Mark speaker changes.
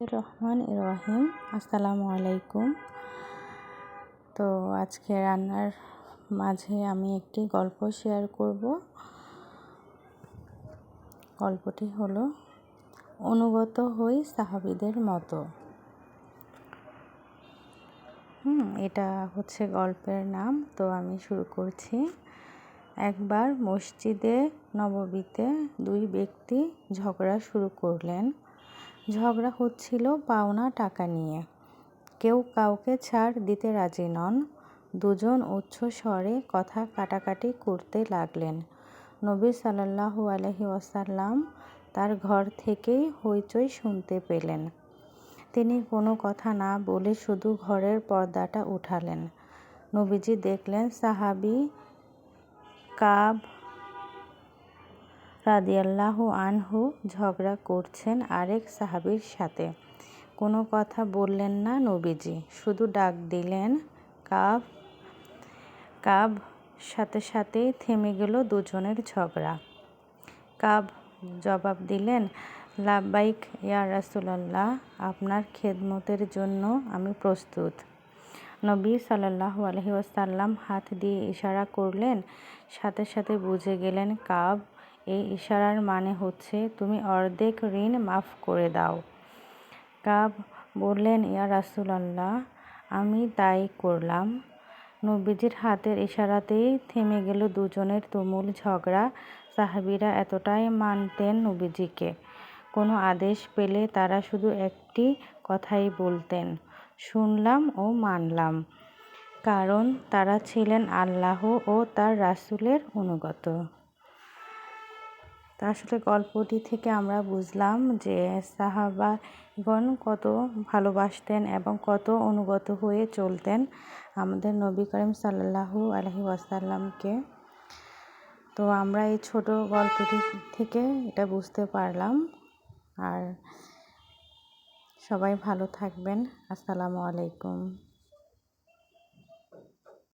Speaker 1: রহমান রহিম আসসালামু আলাইকুম। তো আজকে রান্নার মাঝে আমি একটি গল্প শেয়ার করব। গল্পটি হলো, অনুগত হই সাহাবিদের মতো। হুম, এটা হচ্ছে গল্পের নাম। তো আমি শুরু করছি। একবার মসজিদে নববীতে দুই ব্যক্তি ঝগড়া শুরু করলেন। ঝগড়া হচ্ছিল পাওনা টাকা নিয়ে। কেউ কাউকে ছাড় দিতে রাজি নন। দুজন উচ্চ স্বরে কথা কাটাকাটি করতে লাগলেন। নবী সাল্লাহু আলহি ওয়াসাল্লাম তার ঘর থেকেই হইচই শুনতে পেলেন। তিনি কোনো কথা না বলে শুধু ঘরের পর্দাটা উঠালেন। নবীজি দেখলেন সাহাবি কাব রাদিয়াল্লাহু আনহু ঝগড়া করছেন আরেক সাহাবির সাথে। কোনো কথা বললেন না নবীজি, শুধু ডাক দিলেন, কাব কাব সাথে সাথেই থেমে গেল দুজনের ঝগড়া। কাব জবাব দিলেন, লাব্বাইক, ইয়া রাসুলাল্লাহ, আপনার খেদমতের জন্য আমি প্রস্তুত। নবী সাল্লাহ আলহি ওয়াসাল্লাম হাত দিয়ে ইশারা করলেন, সাথে সাথে বুঝে গেলেন কাব এই ইশারার মানে হচ্ছে, তুমি অর্ধেক ঋণ মাফ করে দাও। কাব বললেন, ইয়া রাসুলাল্লাহ, আমি তাই করলাম। নবীজির হাতের ইশারাতেই থেমে গেল দুজনের তুমুল ঝগড়া। সাহাবিরা এতটাই মানতেন নবীজিকে। কোনো আদেশ পেলে তারা শুধু একটি কথাই বলতেন, শুনলাম ও মানলাম। কারণ তারা ছিলেন আল্লাহ ও তার রাসুলের অনুগত। তা আসলে গল্পটি থেকে আমরা বুঝলাম যে সাহাবাগণ কত ভালোবাসতেন এবং কত অনুগত হয়ে চলতেন আমাদের নবী করিম সাল্লাহু আলহি ওয়াসাল্লামকে। তো আমরা এই ছোট গল্পটি থেকে এটা বুঝতে পারলাম। আর সবাই ভালো থাকবেন। আসসালামু আলাইকুম।